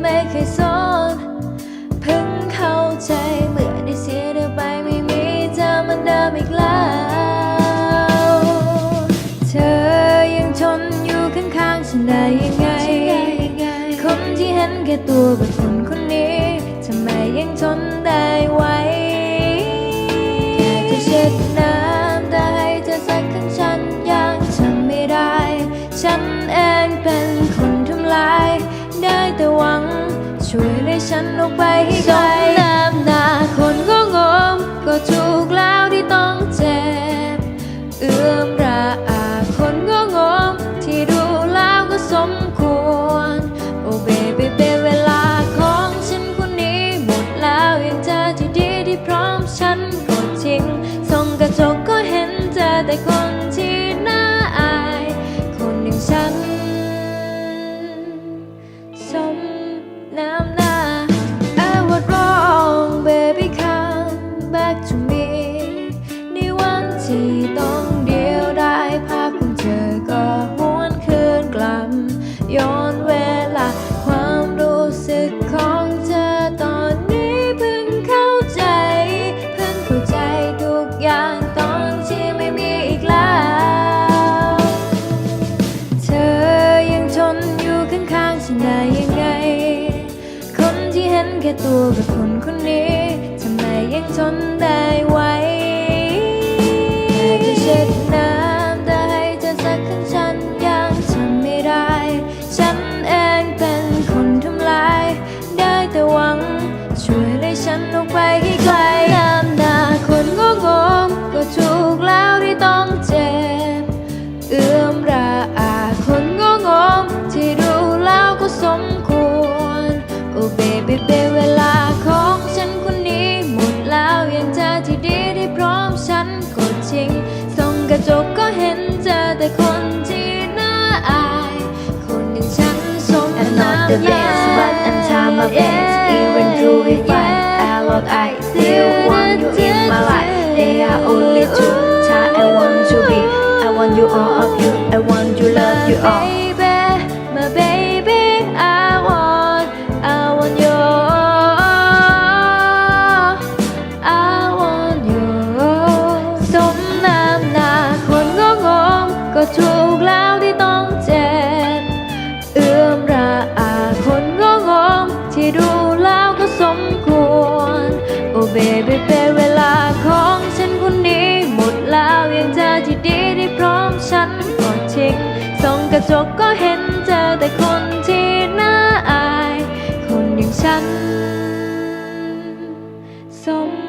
ไม่เคยสอนพิ่งเข้าใจเมื่อได้เสียเธอไปไม่มีเธมันเดิมอีกล้ว เธอยังทนอยู่ข้างๆฉันได้ยังไง คนที่เห็นแก่ตัวเป็คนคนนี้ทำไมยังทนได้ไหวแค่จะเช็ดน้ำแต่ให้เธอสักครั้งฉันยังทำไม่ได้ ฉัน ช่วยให้ฉันออกไปให้ไกลน้ำหน้าคนก็งม ก็ถูกแล้วที่ต้องเจ็บ เอื้อมระอาคนก็งม ที่ดูแล้วก็สมควร โอ้เบบีเบเวลาของฉันคนนี้หมดแล้วยังเจอที่ดีที่พร้อมฉันก็ทิ้งส่องกระจกก็เห็นเจอแต่คนที่ แค่ตัวแบบคนคนนี้ทำไมยังทนได้ไหวแค่จะเช็ดน้ำตาให้เธอสักครั้งฉันยังทำไม่ได้ ฉันเองเป็นคนทำลาย ได้แต่หวัง ช่วยให้ฉันออกไป จกก็เห็นเจอแต่คนที่น่าอาย คนอย่างฉันสม I'm not the best, but I'm time of best. Even though we fight, I love I still want you in my life. There are only two time I want to be. I want you all of you. I want you love you all. ก็ถูกแล้วที่ต้องเจ็บ เอื้อมระอาคนก็งงที่ดูแล้วก็สมควร โอ้เบบีเบเวลาของฉันคนนี้หมดแล้วยังเจอที่ดีที่พร้อมฉันก็ทิ้งส่องกระจกก็เห็นเจอแต่คนที่น่าอาย คนอย่างฉันสม